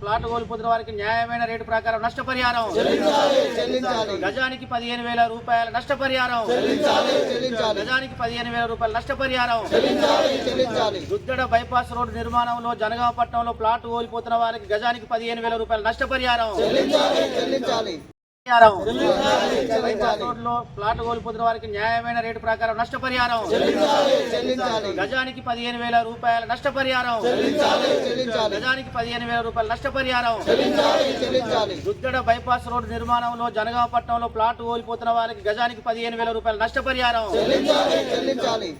Plot కోల్పోతున్న వారికి న్యాయమైన rate ప్రకారం నష్టపరిహారం. గజానికి పదిహేను వేల రూపాయల నష్టపరిహారం. గజానికి పదిహేను వేల రూపాయల నష్టపరిహారం. దుద్దడ బైపాస్ రోడ్డు నిర్మాణంలో జనగామ పట్టణంలో ప్లాట్ కోల్పోతున్న వారికి గజానికి పదిహేను వేల రూపాయల నష్టపరిహారం. ప్లాట్ కోల్పోతున్న వారికి న్యాయమైన రేటు ప్రకారం నష్టపరిహారం. గజానికి పదిహేను వేల రూపాయల నష్టపరిహారం. గజానికి పదిహేను వేల రూపాయల నష్టపరిహారం. దుద్దడ బైపాస్ రోడ్డు నిర్మాణంలో జనగామపట్నంలో ప్లాట్ కోల్పోతున్న వారికి గజానికి పదిహేను వేల రూపాయల నష్టపరిహారం. చెల్లించాలి.